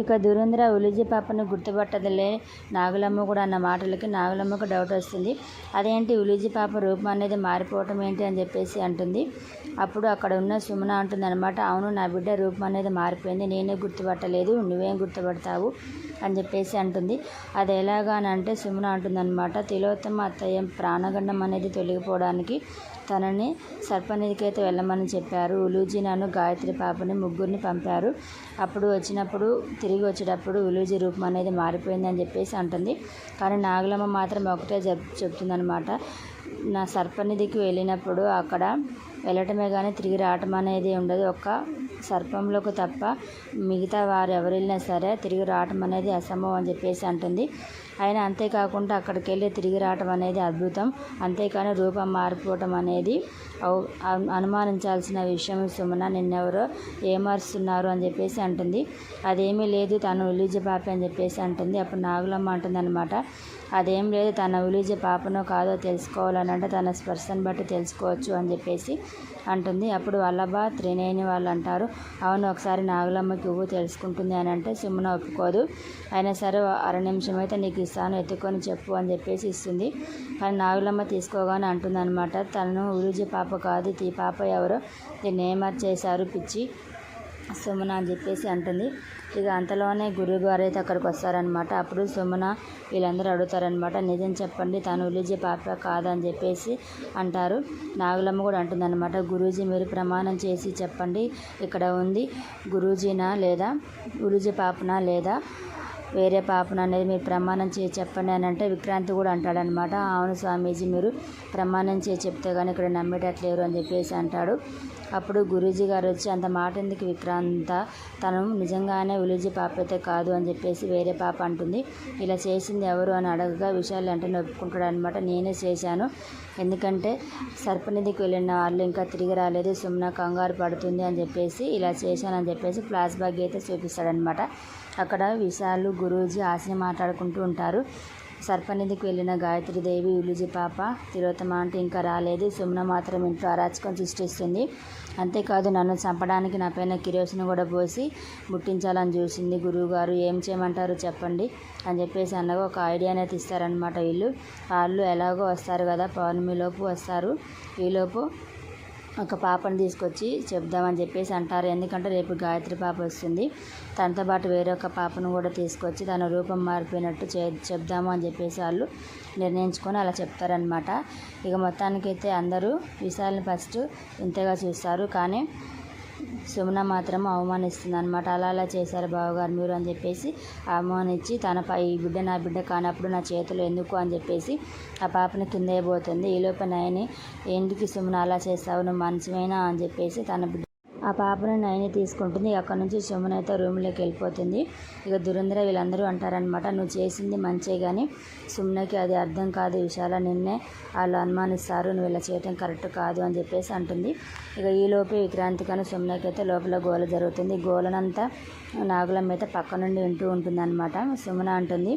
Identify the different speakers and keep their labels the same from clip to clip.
Speaker 1: ఇక దురేంద్ర ఉలిజి పాపను గుర్తుపట్టదులే. నాగులమ్మ కూడా అన్న మాటలకి నాగులమ్మకు డౌట్ వస్తుంది. అదేంటి ఉలిజి పాప రూపం అనేది మారిపోవటం ఏంటి అని చెప్పేసి అంటుంది. అప్పుడు అక్కడ ఉన్న సుమన అంటుంది అనమాట అవును నా బిడ్డ రూపం అనేది మారిపోయింది. నేనే గుర్తుపట్టలేదు. నువ్వేం గుర్తుపడతావు? అని చెప్పేసి అంటుంది. అది ఎలాగా అని అంటే సుమన అంటుందన్నమాట తిలోత్తమ అత్తయ్య ప్రాణగండం అనేది తొలగిపోవడానికి తనని సర్పనిధికైతే అయితే వెళ్ళమని చెప్పారు. ఉలూజీ నన్ను గాయత్రి పాపని ముగ్గురిని పంపారు. అప్పుడు వచ్చినప్పుడు తిరిగి వచ్చేటప్పుడు ఉలూజీ రూపం అనేది మారిపోయిందని చెప్పేసి అంటుంది. కానీ నాగులమ్మ మాత్రం ఒకటే చెప్ చెప్తుందనమాట నా సర్పనిధికి వెళ్ళినప్పుడు అక్కడ వెళ్ళటమే కానీ తిరిగి రావటం అనేది ఉండదు. ఒక్క సర్పంలోకి తప్ప మిగతా వారు ఎవరు వెళ్ళినా సరే తిరిగి రావటం అనేది అసంభవం అని చెప్పేసి అంటుంది. అయినా అంతేకాకుండా అక్కడికి వెళ్ళి తిరిగి రావటం అనేది అద్భుతం. అంతేకాని రూపం మారిపోవటం అనేది అవు- అను- అనుమానించాల్సిన విషయం సుమన నిన్నెవరో ఏమారుస్తున్నారు అని చెప్పేసి అంటుంది. అదేమీ లేదు తను ఉలిజ పాప అని చెప్పేసి అంటుంది. అప్పుడు నాగులమ్మ అంటుంది అనమాట అదేం లేదు తన ఉలిజ పాపనో కాదో తెలుసుకోవాలని అంటే తన స్పర్శను బట్టి తెలుసుకోవచ్చు అని చెప్పేసి అంటుంది. అప్పుడు వల్లభ త్రినేని వాళ్ళు అంటారు అవును ఒకసారి నాగులమ్మకి ఇవ్వు తెలుసుకుంటుంది అని అంటే సుమన ఒప్పుకోదు. అయినా సరే అర నిమిషం అయితే నీకు ఇస్తాను ఎత్తుకొని చెప్పు అని చెప్పేసి ఇస్తుంది. కానీ నాగులమ్మ తీసుకోగానే అంటుంది అనమాట తను ఉరుజి పాప కాదు ఈ పాప ఎవరో దీన్ని ఏమర్చేశారు పిచ్చి? సుమన అని చెప్పేసి అంటుంది. ఇక అంతలోనే గురువుగారు అయితే అక్కడికి వస్తారనమాట అప్పుడు సుమన వీళ్ళందరూ అడుగుతారనమాట నిజం చెప్పండి తను ఉలిజీ పాప కాదని చెప్పేసి అంటారు. నాగులమ్మ కూడా అంటుందన్నమాట గురూజీ మీరు ప్రమాణం చేసి చెప్పండి ఇక్కడ ఉంది గురూజీనా లేదా ఉలిజీ పాపనా లేదా వేరే పాపను అనేది మీరు ప్రమాణం చేసి చెప్పండి అని అంటే విక్రాంతి కూడా అంటాడనమాట. అవును స్వామీజీ మీరు ప్రమాణం చేసి చెప్తే కానీ ఇక్కడ నమ్మేటట్లేరు అని చెప్పేసి అంటాడు. అప్పుడు గురూజీ గారు వచ్చి అంత మాట ఎందుకు విక్రాంత? తను నిజంగానే ఉలిజీ పాప అయితే కాదు అని చెప్పేసి వేరే పాప అంటుంది. ఇలా చేసింది ఎవరు? అని అడగగా విషయాలు అంటే ఒప్పుకుంటాడు అనమాట నేనే చేశాను. ఎందుకంటే సర్పనిధికి వెళ్ళిన వాళ్ళు ఇంకా తిరిగి రాలేదు. సుమ్న కంగారు పడుతుంది అని చెప్పేసి ఇలా చేశానని చెప్పేసి ఫ్లాష్ బ్యాగ్ అయితే చూపిస్తాడనమాట. అక్కడ విశాలు గురూజీ ఆశని మాట్లాడుకుంటూ ఉంటారు. సర్పనిధికి వెళ్ళిన గాయత్రీదేవి ఉలిజి పాప తిలోత్తమ అంటే ఇంకా రాలేదు. సుమ్న మాత్రం ఇంట్లో అరాచకం సృష్టిస్తుంది. అంతేకాదు నన్ను చంపడానికి నా పైన కిరోసిని కూడా పోసి ముట్టించాలని చూసింది గురువుగారు. ఏం చేయమంటారు చెప్పండి అని చెప్పేసి అన్నగా ఒక ఐడియా అనేది ఇస్తారనమాట వీళ్ళు. వాళ్ళు ఎలాగో వస్తారు కదా పౌర్ణమిలోపు వస్తారు. ఈలోపు ఒక పాపను తీసుకొచ్చి చెప్దామని చెప్పేసి అంటారు. ఎందుకంటే రేపు గాయత్రి పాప వస్తుంది. తనతో పాటు వేరొక పాపను కూడా తీసుకొచ్చి తన రూపం మారిపోయినట్టు చే చెప్దాము అని చెప్పేసి వాళ్ళు నిర్ణయించుకొని అలా చెప్తారనమాట ఇక మొత్తానికైతే అందరూ విశాల్ని ఫస్ట్ ఇంతగా చూస్తారు. కానీ సుమన మాత్రం అవమానిస్తుంది అనమాట అలా అలా చేశారు బావగారు మీరు అని చెప్పేసి అవమానించి తన పై ఈ బిడ్డ నా బిడ్డ కానప్పుడు నా చేతులు ఎందుకు అని చెప్పేసి ఆ పాపని కింద వేయబోతుంది ఈలోపు నయని ఎందుకు సుమన అలా చేస్తావు? నువ్వు మంచిమైనా అని చెప్పేసి తన బిడ్డ ఆ పాపను నయని తీసుకుంటుంది. అక్కడ నుంచి సుమన అయితే రూమ్లోకి వెళ్ళిపోతుంది. ఇక దురంధ్ర వీళ్ళందరూ అంటారనమాట నువ్వు చేసింది మంచే కానీ సుమ్నకి అది అర్థం కాదు విషయాల నిన్నే వాళ్ళు అనుమానిస్తారు నువ్వు ఇలా చేయటం కరెక్ట్ కాదు అని చెప్పేసి అంటుంది. ఇక ఈలోపే విక్రాంతికను సుమ్నకి అయితే లోపల గోల జరుగుతుంది. గోలనంతా నాగులం అయితే పక్క నుండి వింటూ ఉంటుంది అనమాట సుమన అంటుంది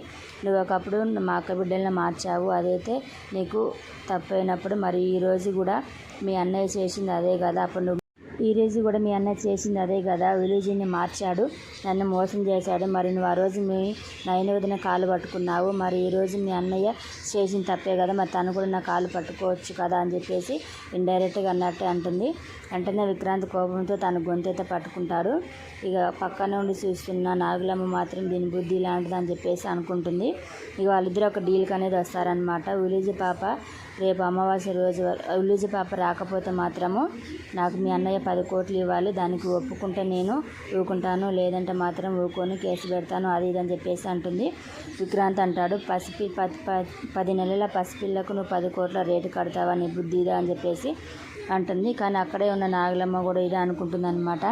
Speaker 1: నువ్వు ఒకప్పుడు మా అక్క బిడ్డలను మార్చావు. అదైతే నీకు తప్పైనప్పుడు మరి ఈరోజు కూడా మీ అన్నయ్య చేసింది అదే కదా. అప్పుడు నువ్వు ఈ రోజు కూడా మీ అన్నయ్య చేసింది అదే కదా. విలేజీని మార్చాడు. నన్ను మోసం చేశాడు. మరి నువ్వు ఆ రోజు మీ నయన వదిన కాలు పట్టుకున్నావు. మరి ఈ రోజు మీ అన్నయ్య చేసిన తప్పే కదా. మరి తను కూడా నా కాలు పట్టుకోవచ్చు కదా అని చెప్పేసి ఇండైరెక్ట్గా అన్నట్టే అంటుంది. వెంటనే విక్రాంత్ కోపంతో తన గొంతైతే పట్టుకుంటాడు. ఇక పక్కన ఉండి చూస్తున్న నాగులమ్మ మాత్రం దీని బుద్ధి లాంటిది అని చెప్పేసి అనుకుంటుంది. ఇక వాళ్ళిద్దరూ ఒక డీల్కి అనేది వస్తారనమాట విలేజ్ పాప రేపు అమావాస్య రోజు విలేజ్ పాప రాకపోతే మాత్రము నాకు మీ అన్నయ్య పది కోట్లు ఇవ్వాలి దానికి ఒప్పుకుంటే నేను ఊరుకుంటాను లేదంటే మాత్రం ఊరుకొని కేసు పెడతాను అది ఇది అని చెప్పేసి అంటుంది. విక్రాంత్ అంటాడు పసిపి పది ప- పది నెలల పసిపిల్లకు నువ్వు పది కోట్ల రేటు కడతావా నీ బుద్ధి ఇదా అని చెప్పేసి అంటుంది. కానీ అక్కడే ఉన్న నాగలమ్మ కూడా ఇదే అనుకుంటుంది అనమాట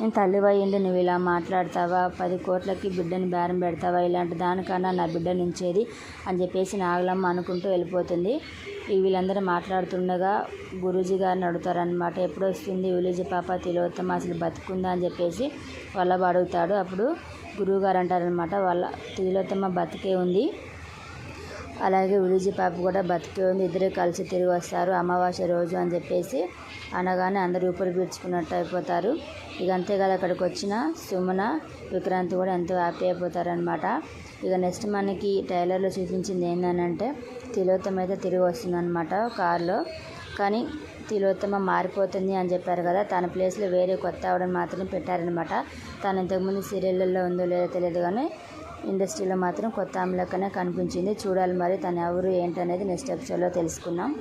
Speaker 1: నేను తల్లివయ్యిండి నువ్వు ఇలా మాట్లాడతావా పది కోట్లకి బిడ్డని బేరం పెడతావా ఇలాంటి దానికన్నా నా బిడ్డ నుంచేది అని చెప్పేసి నాగలమ్మ అనుకుంటూ వెళ్ళిపోతుంది. వీళ్ళందరూ మాట్లాడుతుండగా గురూజీ గారిని అడుగుతారనమాట ఎప్పుడు వస్తుంది విలేజ్ పాప తిలోత్తమ? అసలు బతుకుందా? అని చెప్పేసి వల్లభ అడుగుతాడు. అప్పుడు గురువు గారు అంటారనమాట వాళ్ళ తిలోత్తమ బతికే ఉంది. అలాగే ఉలిజి పాప కూడా బతికి ఉంది. ఇద్దరు కలిసి తిరిగి వస్తారు. అమావాస్య రోజు అని చెప్పేసి అనగానే అందరూ ఊపిరి పీల్చుకున్నట్టు అయిపోతారు. ఇక అంతేకాదు అక్కడికి వచ్చిన సుమన విక్రాంతి కూడా ఎంతో హ్యాపీ అయిపోతారనమాట ఇక నెక్స్ట్ మనకి టైలర్లో చూపించింది ఏంటంటే తిలోత్తమ అయితే తిరిగి వస్తుందన్నమాట కారులో. కానీ తిలోత్తమ మారిపోతుంది అని చెప్పారు కదా. తన ప్లేస్లో వేరే కొత్త ఆవిడని మాత్రం పెట్టారనమాట తను ఇంతకుముందు సీరియళ్ళల్లో ఉందో లేదో తెలియదు కానీ ఇండస్ట్రీలో మాత్రం కొత్త ఆమె కనిపించింది. చూడాలి మరి తను ఎవరు ఏంటనేది నెక్స్ట్ ఎపిసోడ్లో తెలుసుకుందాం.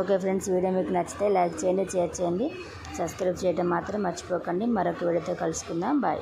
Speaker 1: ఓకే ఫ్రెండ్స్ వీడియో మీకు నచ్చితే లైక్ చేయండి షేర్ చేయండి. సబ్స్క్రైబ్ చేయడం మాత్రం మర్చిపోకండి. మరొక వీడియోతో కలుసుకుందాం. బాయ్.